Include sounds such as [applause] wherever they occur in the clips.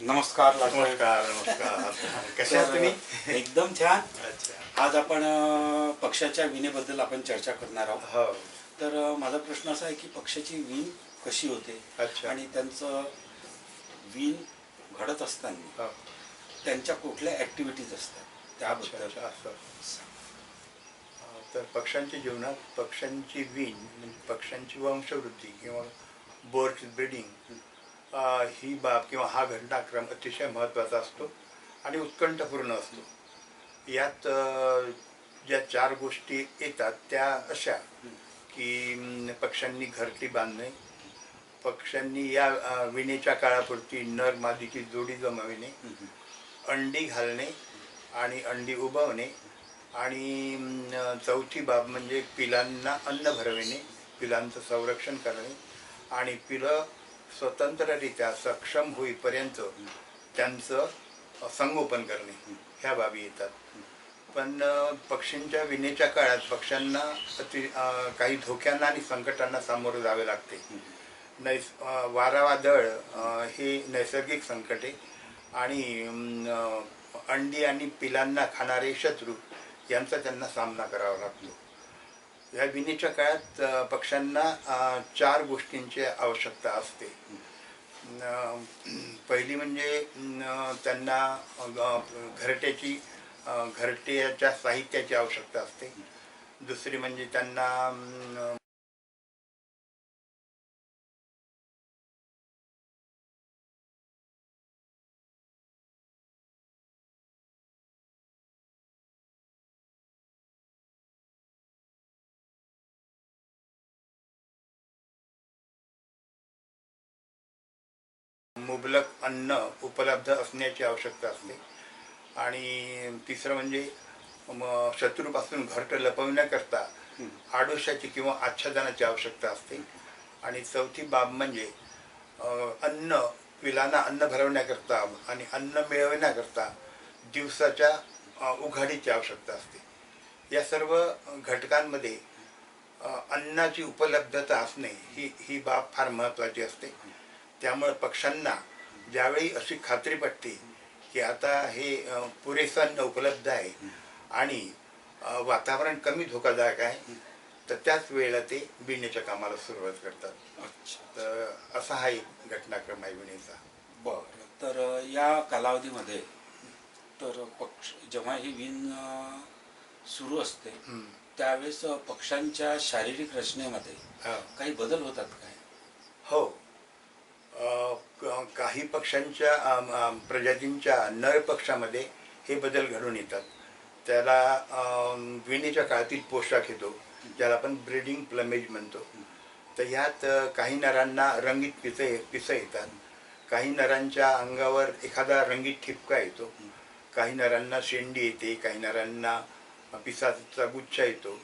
नमस्कार. नमस्कार [laughs] नमस्कार. कशा आहात तुम्ही? एकदम छान. अच्छा. आज आपण पक्षाच्या विणेबद्दल आपण चर्चा करणार आहोत. हो. तर माझा प्रश्न असा आहे की पक्षाची वीण कशी होते? अच्छा. आणि त्यांचं वीण घडत असताना हो. त्यांच्या कुठल्या ऍक्टिव्हिटीज असतात? त्याबद्दल. असं. तर पक्ष्यांच्या जीवनात पक्ष्यांची वीण म्हणजे पक्ष्यांची वंशवृद्धी किंवा बर्ड ब्रीडिंग ही बाब किंवा हा घटनाक्रम अतिशय महत्त्वाचा असतो आणि उत्कंठपूर्ण असतो. यात ज्या चार गोष्टी येतात त्या अशा की पक्ष्यांनी घरटी बांधणे पक्ष्यांनी या विणेच्या काळापुरती नर मादीची जोडी जमविणे अंडी घालणे आणि अंडी उबवणे आणि चौथी बाब म्हणजे पिलांना अन्न भरविणे पिलांचं संरक्षण करणे आणि पिलं स्वतंत्ररित्या सक्षम होईपर्यंत त्यांचं संगोपन करणे. ह्या बाबी येतात. पण पक्षींच्या विणेच्या काळात पक्ष्यांना अति काही धोक्यांना आणि संकटांना सामोरं जावे लागते. नैस वारावादळ वारा वादळ हे नैसर्गिक संकटे आणि अंडी आणि पिलांना खाणारे शत्रू यांचा त्यांना सामना करावा लागतो. या विणीच्या काळात पक्ष्यांना चार गोष्टींची आवश्यकता असते. पहिली म्हणजे त्यांना घरट्याची घरट्याच्या साहित्याची आवश्यकता असते. दुसरी म्हणजे त्यांना मुबलक अन्न उपलब्ध असण्याची आवश्यकता असते. आणि तिसरं म्हणजे मग शत्रूपासून घरट लपवण्याकरता आडोशाची किंवा आच्छादनाची आवश्यकता असते. आणि चौथी बाब म्हणजे अन्न पिलांना अन्न भरवण्याकरता आणि अन्न मिळवण्याकरता दिवसाच्या उघाडीची आवश्यकता असते. या सर्व घटकांमध्ये अन्नाची उपलब्धता असणे ही ही बाब फार महत्त्वाची असते. त्यामुळे पक्ष्यांना ज्यावेळी अशी खात्री पटते की आता हे पुरेसं अन्न उपलब्ध आहे आणि वातावरण कमी धोकादायक आहे तर त्याच वेळेला ते बिण्याच्या कामाला सुरुवात करतात. अच्छा. तर असा हा एक घटनाक्रम आहे विणेचा बरं. तर या कालावधीमध्ये तर पक्ष जेव्हा ही वीण सुरू असते. त्यावेळेस अ, पक्ष्यांच्या शारीरिक रचनेमध्ये. काही बदल होतात काय? हो. काही पक्ष्यांच्या प्रजातींच्या नर पक्षामध्ये हे बदल घडून येतात. त्याला विणीच्या काळातील पोशाख येतो ज्याला आपण ब्रीडिंग प्लमेज म्हणतो. तर ह्यात काही नरांना रंगीत पिसे पिसं येतात. काही नरांच्या अंगावर एखादा रंगीत ठिपका येतो. काही नरांना शेंडी येते काही नरांना पिसाचा गुच्छ येतो.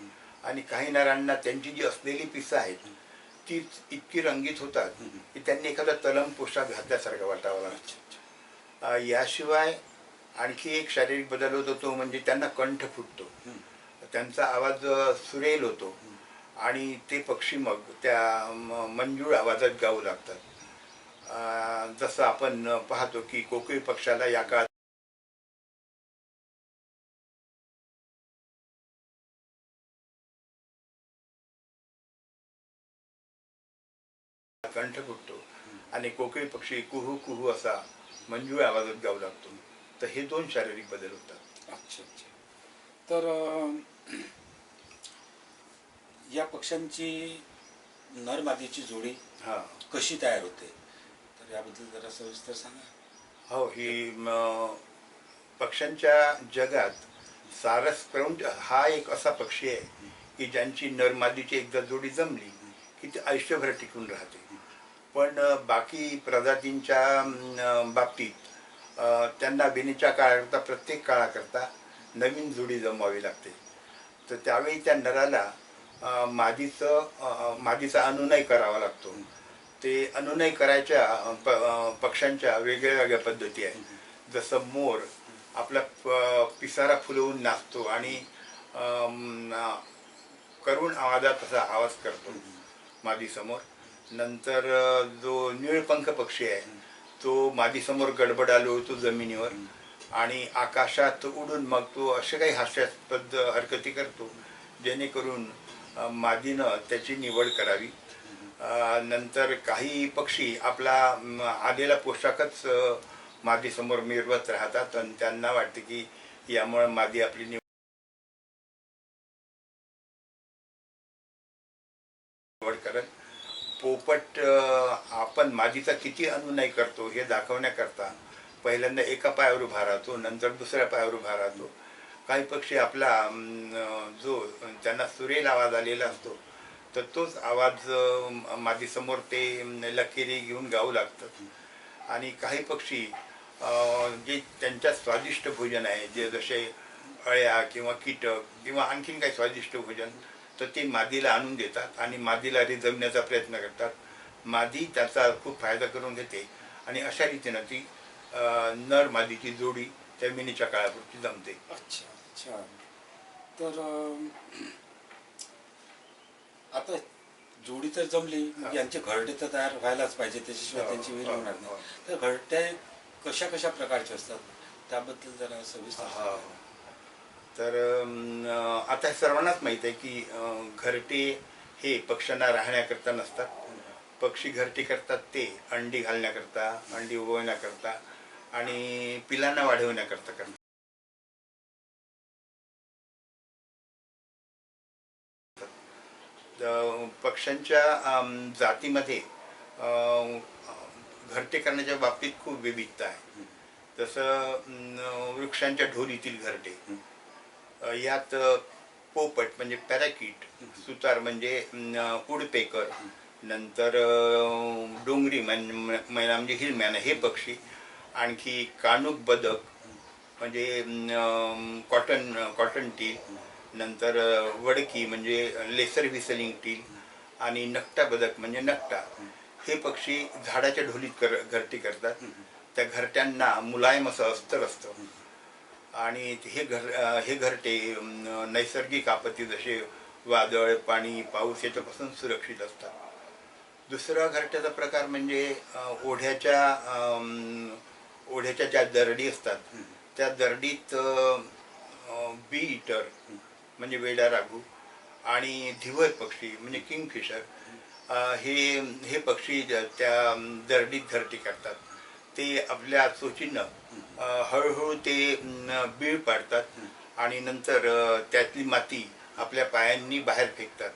आणि काही नरांना त्यांची जी असलेली पिसं आहेत ती इतकी रंगीत होतात की त्यांनी एखादा तलम पोशाख घातल्यासारखा वाटावा याशिवाय आणखी एक शारीरिक बदल होतो तो म्हणजे त्यांना कंठ फुटतो. त्यांचा आवाज सुरेल होतो. आणि ते पक्षी मग त्या मंजूळ आवाजात गाऊ लागतात. जसं आपण पाहतो की कोकिळ पक्षाला या काळात कंठ फुटतो. आणि कोकिळ पक्षी कुहू कुहू असा मंजूळ आवाजात गाऊ लागतो. तर हे दोन शारीरिक बदल होतात. अच्छा अच्छा. तर या पक्ष्यांची नर मादीची जोडी हा. कशी तयार होते? तर याबद्दल जरा सविस्तर सांगा. हो ही पक्ष्यांच्या जगात सारस क्रौंच हा एक असा पक्षी आहे की ज्यांची नरमादीची एकदा जोडी जमली की ती आयुष्यभर टिकून राहते. पण बाकी प्रजातींच्या बाबतीत त्यांना बिनीच्या काळाकरता प्रत्येक काळाकरता नवीन जोडी जमवावी लागते. तर त्यावेळी त्या नराला मादीचं मादीचा अनुनय करावा लागतो. ते अनुनय करायच्या प, पक्ष्यांच्या वेगळ्या वेगळ्या पद्धती आहेत. जसं मोर आपला प- पिसारा फुलवून नाचतो आणि करुण आवाजात असा आवाज करतो मादीसमोर. नंतर जो निळपंख पक्षी आहे तो मादीसमोर गडबडालो होतो जमिनीवर आणि आकाशात उडून मग तो असे काही हास्यास्पद हरकती करतो जेणेकरून मादीनं त्याची निवड करावी. नंतर काही पक्षी आपला आलेला पोशाखच मादीसमोर मिरवत राहतात आणि त्यांना वाटते की यामुळे मादी आपली निवड निवड करत पोपट आपण मादीचा किती अनुनय करतो हे दाखवण्याकरता पहिल्यांदा एका पायावर उभा राहतो नंतर दुसऱ्या पायावर उभा राहतो. काही पक्षी आपला जो त्यांना सुरेल आवाज आलेला असतो तर तोच आवाज माझीसमोर मादीसमोर ते लकेरी घेऊन गाऊ लागतात. आणि काही पक्षी जे त्यांच्या स्वादिष्ट भोजन आहे जे जसे अळ्या किंवा कीटक किंवा आणखीन काही स्वादिष्ट भोजन तर ते मादीला आणून देतात आणि मादीला रिजवण्याचा प्रयत्न करतात. मादी त्याचा खूप फायदा करून घेते आणि अशा रीतीनं ती नर मादीची जोडी त्या मिनीच्या काळापुरती जमते. अच्छा अच्छा. तर आता जोडी तर जमली. हा. यांचे घरटे तर तयार व्हायलाच पाहिजे. त्याच्याशिवाय हो, त्यांची हो, होणार हो. नाही तर घरटे कशा कशा प्रकारचे असतात? त्याबद्दल जरा सविस्तर हा. तर आता सर्वांनाच माहीत आहे की घरटे हे पक्ष्यांना राहण्याकरता नसतात. पक्षी घरटे करतात ते अंडी घालण्याकरता अंडी उगवण्याकरता आणि पिलांना वाढवण्याकरता करतात. पक्ष्यांच्या जातीमध्ये घरटे करण्याच्या बाबतीत खूप विविधता आहे. जसं वृक्षांच्या ढोलीतील घरटे. यात पोपट म्हणजे पॅराकीट सुतार म्हणजे उडपेकर नंतर डोंगरी महिला म्हणजे हिरम्याना हे पक्षी आणखी कानूक बदक म्हणजे कॉटन कॉटन टील नंतर वडकी म्हणजे लेसर व्हिसलिंग टील आणि नकटा बदक म्हणजे नकटा. हे पक्षी झाडाच्या ढोलीत कर घरटी करतात. त्या घरट्यांना मुलायम असं अस्तर असतं. आणि हे घर हे घरटे नैसर्गिक आपत्ती जसे वादळ पाणी पाऊस याच्यापासून सुरक्षित असतात. दुसरा घरट्याचा प्रकार म्हणजे ओढ्याच्या ओढ्याच्या ज्या दरडी असतात त्या दरडीत बी इटर म्हणजे वेडा रागू आणि धिवर पक्षी म्हणजे किंगफिशर हे हे पक्षी त्या दरडीत घरटी करतात. ते आपल्या चोचीनं अ, हळूहळू ते बीळ पाडतात आणि नंतर त्यातली माती आपल्या पायांनी बाहेर फेकतात.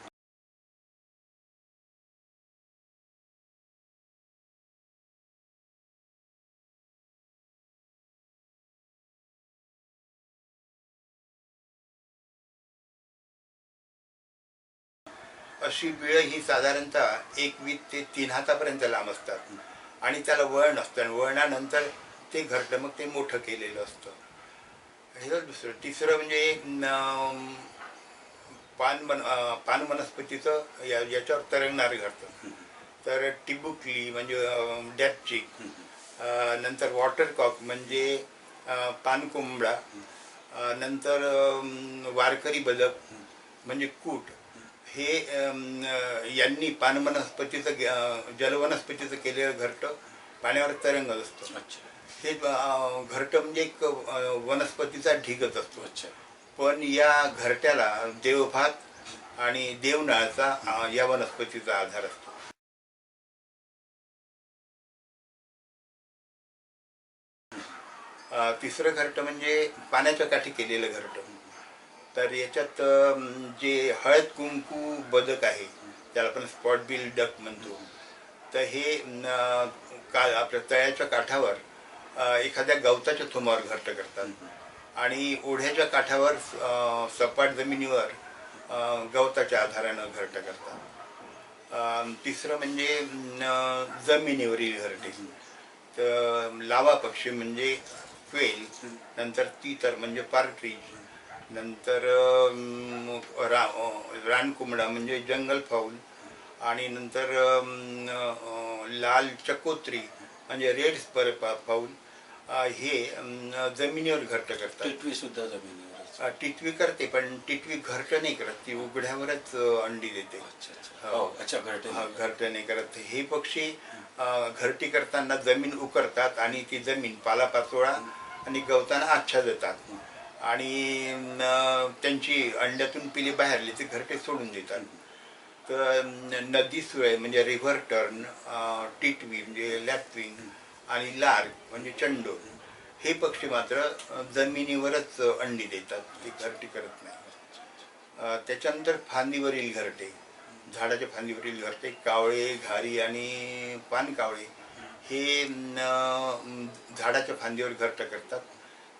अशी बिळं ही साधारणतः एक वीस ते तीन हातापर्यंत लांब असतात. आणि त्याला वळण असतं. आणि वळणानंतर ते घरटं मग ते मोठं केलेलं असतं. हे दुसरं तिसरं म्हणजे पान अं, पान वनस्पतीचं या याच्यावर तरंगणारं घरटं तर टिबुकली म्हणजे डॅपचिक नंतर वॉटरकॉक म्हणजे पानकोंबडा नंतर वारकरी बदक म्हणजे कूट. हे यांनी पानवनस्पतीचं जलवनस्पतीचं केलेलं घरटं पाण्यावर तरंगत असतं. हे घरटं म्हणजे एक वनस्पतीचा ढिगच असतो. अच्छा. पण या घरट्याला देवभात आणि देवनाळचा या वनस्पतीचा आधार असतो. तिसरं घरटं म्हणजे पाण्याच्या काठी केलेलं घरटं. तर याच्यात जे हळद कुंकू बदक आहे त्याला आपण स्पॉट बिल डक म्हणतो. तर हे का आपल्या तळ्याच्या काठावर एखाद्या गवताच्या थोमावर घट्ट करतात. आणि ओढ्याच्या काठावर सपाट जमिनीवर गवताच्या आधारानं घरट करतात. तिसरं म्हणजे जमिनीवरील घरटे. तर लावा पक्षी म्हणजे क्वेल नंतर तीतर म्हणजे पार्ट्रीज नंतर रा रानकोंबडा म्हणजे जंगल फाऊल आणि नंतर लाल चकोत्री म्हणजे रेड स्पर फाऊल हे जमिनीवर घरटं करतात. टिटवी सुद्धा जमिनीवरच. अं, टिटवी करते पण टिटवी घरटं नाही करत ती उघड्यावरच अंडी देते. अच्छा अच्छा. हो. अच्छा घरटे हा घरटं नाही करत. हे पक्षी घरटी करताना जमीन उकरतात आणि ती जमीन पालापाचोळा आणि गवताना आच्छादतात आणि त्यांची अंड्यातून पिले बाहेरले ते घरटे सोडून देतात. तर नदी सुळे म्हणजे रिव्हर टर्न टिटवी म्हणजे लॅपविंग आणि लार्क म्हणजे चंडो हे पक्षी मात्र जमिनीवरच अंडी देतात. ते घरटी करत नाही. त्याच्यानंतर फांदीवरील घरटे. झाडाच्या फांदीवरील घरटे कावळे घारी आणि पानकावळे हे न, झाडाच्या फांदीवर घरटं करतात.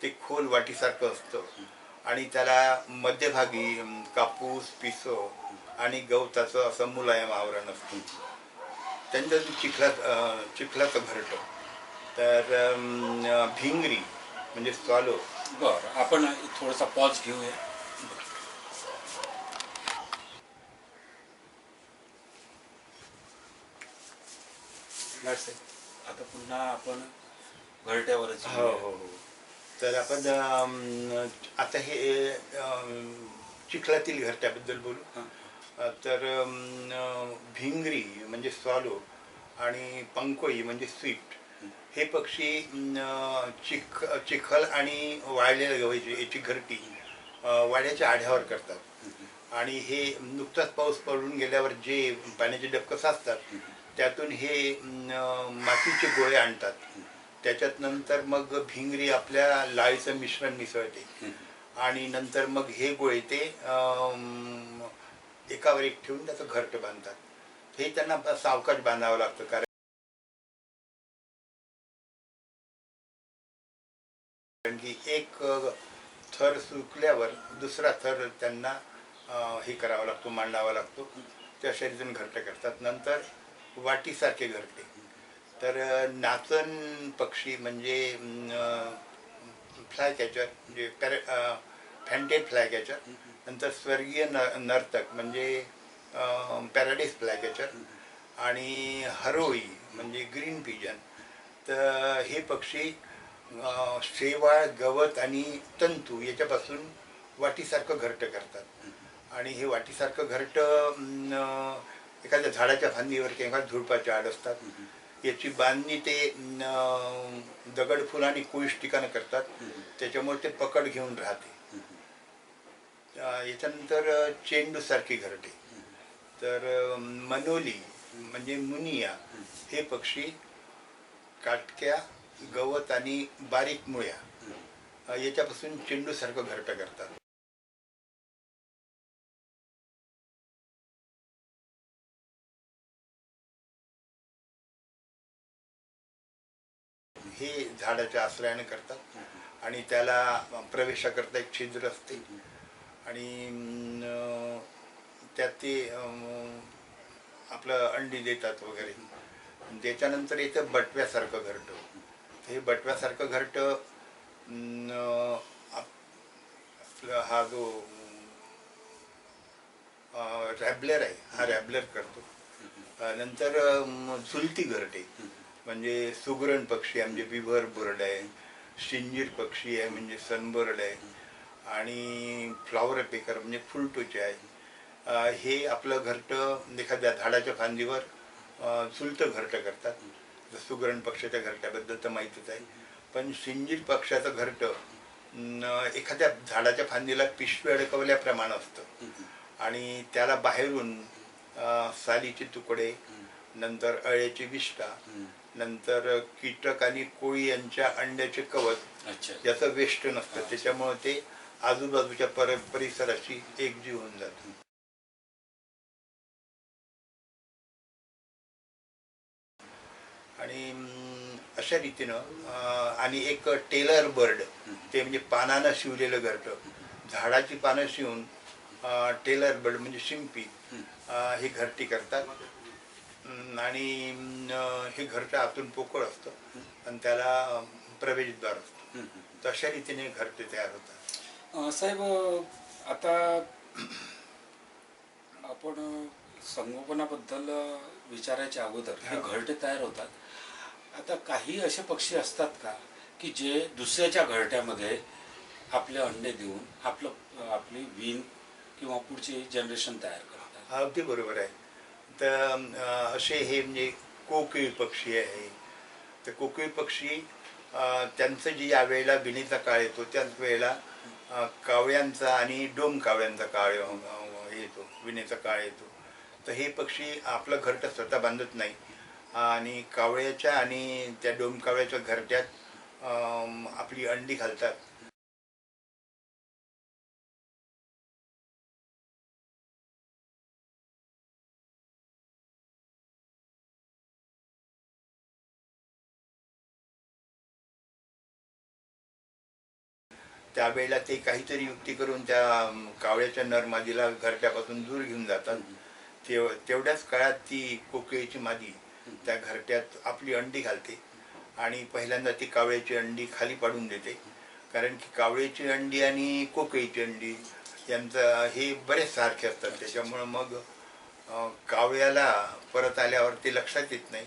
ते खोल वाटीसारखं असतं. आणि त्याला मध्यभागी कापूस पिसो आणि गवताचं असं मुलायम आवरण असतं. त्यांचं चिखलात चिखलाचं घरटं तर भिंगरी म्हणजे स्वालो. बरं आपण थोडासा पॉज घेऊया. आता पुन्हा आपण घरट्यावरच हो हो हो. तर आपण आता हे चिखलातील घरट्याबद्दल बोलू. हां. अ, तर भिंगरी म्हणजे स्वालो आणि पंकोई म्हणजे स्विफ्ट हे पक्षी चिख चिखल आणि वाळलेल्या गव्हाची याची घरटी वाड्याच्या आढ्यावर करतात. आणि हे नुकताच पाऊस पडून गेल्यावर जे पाण्याचे डबकं साचतात त्यातून हे मातीचे गोळे आणतात. त्याच्यात नंतर मग भिंगरी आपल्या लाळीचं मिश्रण मिसळते. आणि नंतर मग हे गोळे ते एकावर एक ठेवून त्याचं घरट बांधतात. हे त्यांना सावकाश बांधावं लागतं कारण की एक थर सुकल्यावर दुसरा थर त्यांना हे करावा लागतो मांडावा लागतो. त्या शरीरातून घरटे करतात. नंतर वाटीसारखे घरटे. तर नाचन पक्षी म्हणजे फ्लाय कॅचर म्हणजे पॅरे फॅन्टेड फ्लाय कॅचर नंतर स्वर्गीय न नर्तक म्हणजे पॅराडाईस फ्लाय कॅचर आणि हरोई म्हणजे ग्रीन पिजन तर हे पक्षी शेवाळ गवत आणि तंतू याच्यापासून वाटीसारखं घरटं करतात. आणि हे वाटीसारखं घरटं एखाद्या झाडाच्या फांदीवर किंवा झुडपाच्या आड असतात. याची बांधणी ते दगडफुल आणि कोळीश ठिकाणं करतात. त्याच्यामुळे ते पकड घेऊन राहते. याच्यानंतर अं, चेंडूसारखी घरटे. तर मनोली म्हणजे मुनिया हे पक्षी काटक्या गवत आणि बारीक मुळ्या याच्यापासून चेंडूसारखं घरटं करतात. हे झाडाच्या आश्रयाने करतात. आणि त्याला प्रवेशाकरता एक छिद्र असते. आणि त्यात ते आपलं अंडी देतात वगैरे. त्याच्यानंतर येतं बटव्यासारखं घरटं. हे बटव्यासारखं घरटं आप- आपला हा जो रॅबलर आहे हा रॅबलर करतो. नंतर चुलती झुलती घरटे. म्हणजे सुगरण पक्षी आहे म्हणजे बिभर बोर्ड आहे शिंजीर पक्षी आहे म्हणजे सनबर्ड आहे आणि फ्लॉवर पेकर म्हणजे फुलटोचे आहे. हे आपलं घरटं एखाद्या झाडाच्या फांदीवर चुलतं घरटं करतात. जसं सुगरण पक्षाच्या घरट्याबद्दल तर माहितीच आहे. पण शिंजीर पक्षाचं घरटं एखाद्या झाडाच्या फांदीला पिशवी अडकवल्याप्रमाणे असतं. आणि त्याला बाहेरून सालीचे तुकडे नंतर अळ्याची विष्ठा नंतर कीटक आणि कोळी यांच्या अंड्याचे कवच अच्छा. याचं वेस्ट नसतं. त्याच्यामुळे ते आजूबाजूच्या पर परिसराशी एकजीव होऊन जातं. आणि अशा रीतीनं आणि एक टेलर बर्ड ते म्हणजे पानानं शिवलेलं घरटं झाडाची पानं शिवून टेलर बर्ड म्हणजे शिंपी ही घरटी करतात. आणि हे घरटं आतून पोकळ असतं. आणि त्याला प्रवेशद्वार असतं. तशा रीतीने घरटे तयार होतात. साहेब आता आपण संगोपनाबद्दल विचारायच्या अगोदर हे. घरटे तयार होतात. आता काही असे पक्षी असतात का की जे दुसऱ्याच्या घरट्यामध्ये आपले अंडे देऊन आपलं आपली वीण किंवा पुढचे जनरेशन तयार करतात? अगदी बरोबर आहे. तर असे हे म्हणजे कोकिळ पक्षी आहे. तर कोकिळ पक्षी त्यांचं जी या वेळेला विणीचा काळ येतो त्याच वेळेला कावळ्यांचा आणि डोम कावळ्यांचा काळ येतो विणेचा काळ येतो. तर हे पक्षी आपलं घरटं स्वतः बांधत नाही. आणि कावळ्याच्या आणि त्या डोम कावळ्याच्या घरट्यात आपली अंडी घालतात. त्यावेळेला ते काहीतरी युक्ती करून त्या कावळ्याच्या नरमादीला घरट्यापासून दूर घेऊन जातात. तेव तेवढ्याच काळात ती कोकिळीची मादी त्या घरट्यात आपली अंडी घालते आणि पहिल्यांदा ती कावळ्याची अंडी खाली पाडून देते. कारण की कावळ्याची अंडी आणि कोकिळीची अंडी यांचं हे बरेच सारखे असतात. त्याच्यामुळं मग कावळ्याला परत आल्यावर ते लक्षात येत नाही.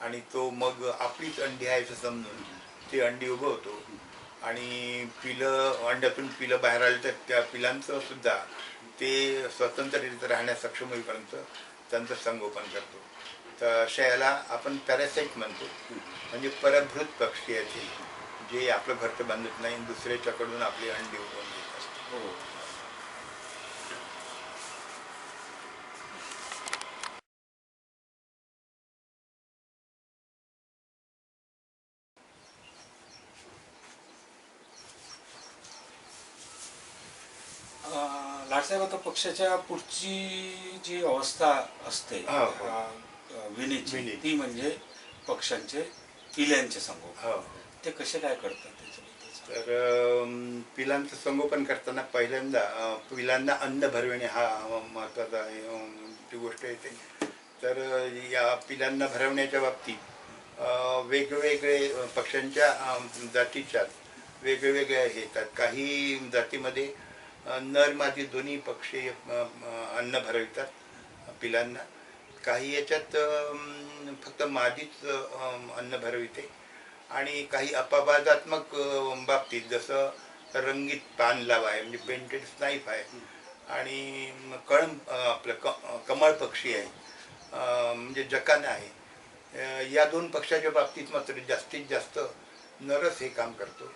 आणि तो मग आपलीच अंडी आहे असं समजून ती अंडी उगवतो आणि पिलं अंड्यातून पिलं बाहेर आले तर त्या पिलांचं सुद्धा ते स्वतंत्ररित्या राहण्यास सक्षम होईपर्यंत त्यांचं संगोपन करतो. तर अशा याला आपण पॅरासाईट म्हणतो. म्हणजे परभृत पक्षी याचे जे आपलं घरचं बांधत नाही दुसऱ्याच्याकडून आपली अंडी उगवून देत असतात. हो. हो लाडसाहेब आता पक्षाच्या पुढची जी अवस्था असते हो, हो. अं, विणीची विणी. ती म्हणजे पक्षांचे पिल्यांचे संगोपन हो ते कसे काय करतात त्याच्याबद्दल सांगा. तर पिलांचं संगोपन करताना पहिल्यांदा अं, पिलांना अन्न भरविणे हा महत्त्वाचा आहे ती गोष्ट येते तर अं, या पिलांना भरवण्याच्या बाबतीत अं, वेगवेगळे अं, पक्ष्यांच्या जातीच्या वेगवेगळ्या हे येतात काही जातीमध्ये नर मादी दोन्ही पक्षी अन्न भरवितात पिलांना. काही याच्यात फक्त मादीच अन्न भरविते. आणि काही अपवादात्मक बाबतीत जसं रंगीत पान लाव आहे म्हणजे पेंटेड स्नाईफ आहे. आणि कळम आपलं क कमळ पक्षी आहे म्हणजे जकान आहे. या दोन पक्षाच्या बाबतीत मात्र जास्तीत जास्त नरस हे काम करतो.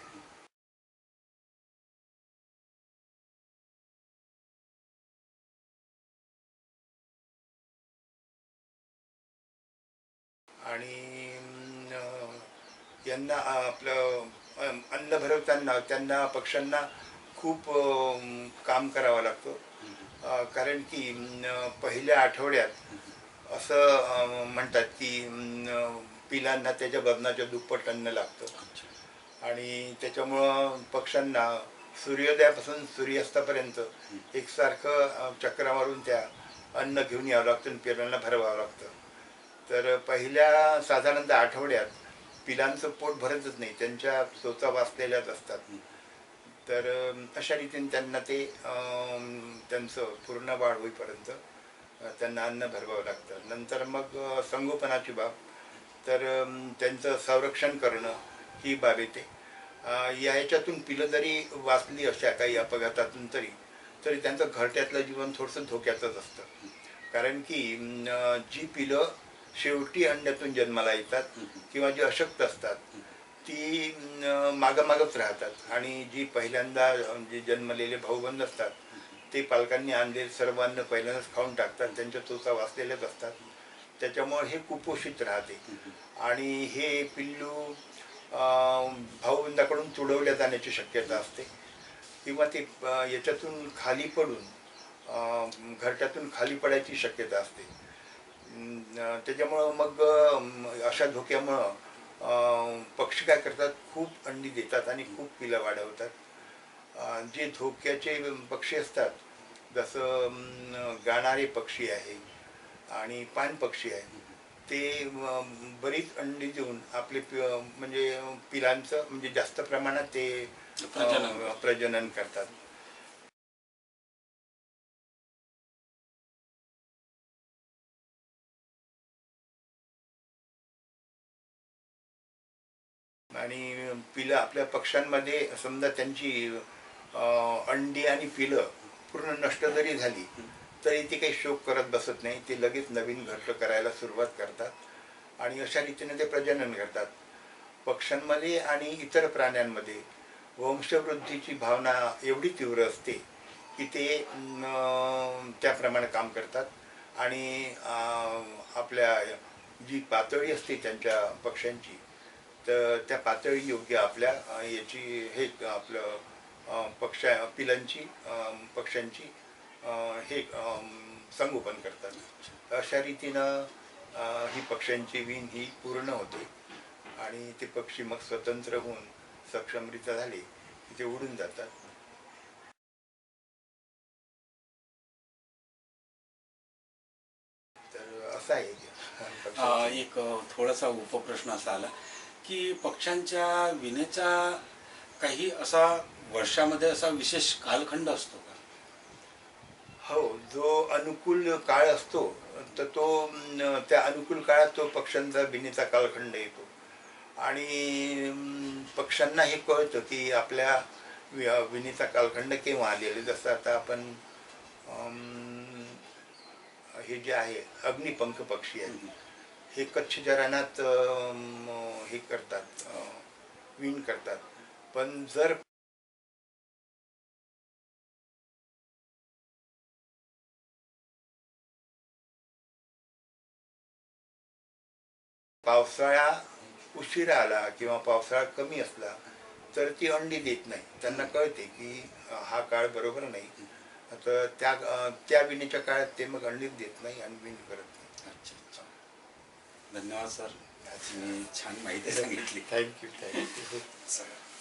यांना आपलं अन्न भरवताना त्यांना पक्ष्यांना खूप काम करावं लागतं. कारण की पहिल्या आठवड्यात असं म्हणतात की पिलांना त्याच्या वजनाच्या दुप्पट अन्न लागतं. आणि त्याच्यामुळं पक्ष्यांना सूर्योदयापासून सूर्यास्तापर्यंत एकसारखं चक्रा मारून त्या अन्न घेऊन यावं लागतं आणि पिलांना भरवावं लागतं. तर पहिल्या साधारणतः आठवड्यात पिलांचं पोट भरतच नाही. त्यांच्या चोचा वाचलेल्याच असतात. तर अशा रीतीने त्यांना ते त्यांचं पूर्ण वाढ होईपर्यंत त्यांना अन्न भरवावं लागतं. नंतर मग संगोपनाची बाब. तर त्यांचं संरक्षण करणं ही बाब येते. या ह्याच्यातून पिलं जरी वाचली अशा काही अपघातातून तरी तरी त्यांचं घरट्यातलं जीवन थोडंसं धोक्याचंच असतं. कारण की जी पिलं शेवटी अंड्यातून जन्माला येतात किंवा जी अशक्त असतात ती अं, मागं राहतात. आणि जी पहिल्यांदा जे जन्मलेले भाऊबंद असतात ते पालकांनी आणलेले सर्व अन्न पहिल्यांदाच खाऊन टाकतात. त्यांच्या चोचा वाचलेलेच असतात. त्याच्यामुळे हे कुपोषित राहते. आणि हे पिल्लू भाऊबंदाकडून तुडवल्या जाण्याची शक्यता असते. किंवा ते याच्यातून खाली पडून घरट्यातून खाली पडायची शक्यता असते. त्याच्यामुळं मग अशा धोक्यामुळं पक्षी काय करतात? खूप अंडी देतात आणि खूप पिलं वाढवतात. जे धोक्याचे पक्षी असतात जसं गाणारे पक्षी आहे आणि पान पक्षी आहे ते बरीच अंडी देऊन आपले पि- म्हणजे पिलांचं म्हणजे जास्त प्रमाणात ते प्रजनन करतात. आणि पिलं आपल्या पक्ष्यांमध्ये समजा त्यांची अंडी आणि पिलं पूर्ण नष्ट जरी झाली तरी ती काही शोक करत बसत नाही. ते लगेच नवीन घरटं करायला सुरुवात करतात आणि अशा रीतीने ते प्रजनन करतात. पक्ष्यांमध्ये आणि इतर प्राण्यांमध्ये वंशवृद्धीची भावना एवढी तीव्र असते की ते त्याप्रमाणे काम करतात. आणि आपल्या जी पातळी असते त्यांच्या पक्ष्यांची तर त्या पातळी योग्य आपल्या याची हे आपलं पक्षा पिलांची पक्ष्यांची हे संगोपन करतात. अशा रीतीनं ही पक्ष्यांची वीण ही पूर्ण होते आणि ते पक्षी मग स्वतंत्र होऊन सक्षमरित्या झाले की ते उडून जातात. तर असं आहे. एक थोडासा उपप्रश्न असा आला. की पक्ष्यांच्या विणेचा काही असा वर्षामध्ये असा विशेष कालखंड असतो का? हो जो अनुकूल काळ असतो तर तो त्या अनुकूल काळात तो पक्ष्यांचा बिनीचा कालखंड येतो. आणि पक्ष्यांना हे कळतं की आपल्या वि- विणीचा कालखंड केव्हा आलेला आहे. जसं आता आपण हे जे आहे अग्निपंख पक्षी आहेत हे कच्छ जरानात हे करतात विण करतात. पण जर पावसाळा उशिरा आला किंवा पावसाळा कमी असला तर ती अंडी देत नाही. त्यांना कळते की हा काळ बरोबर नाही. तर त्या त्या विणीच्या काळात ते मग अंडीच देत नाही आणि विण करत नाही. अच्छा. धन्यवाद सर. तुम्ही छान माहिती सांगितली. थँक्यू थँक्यू चला.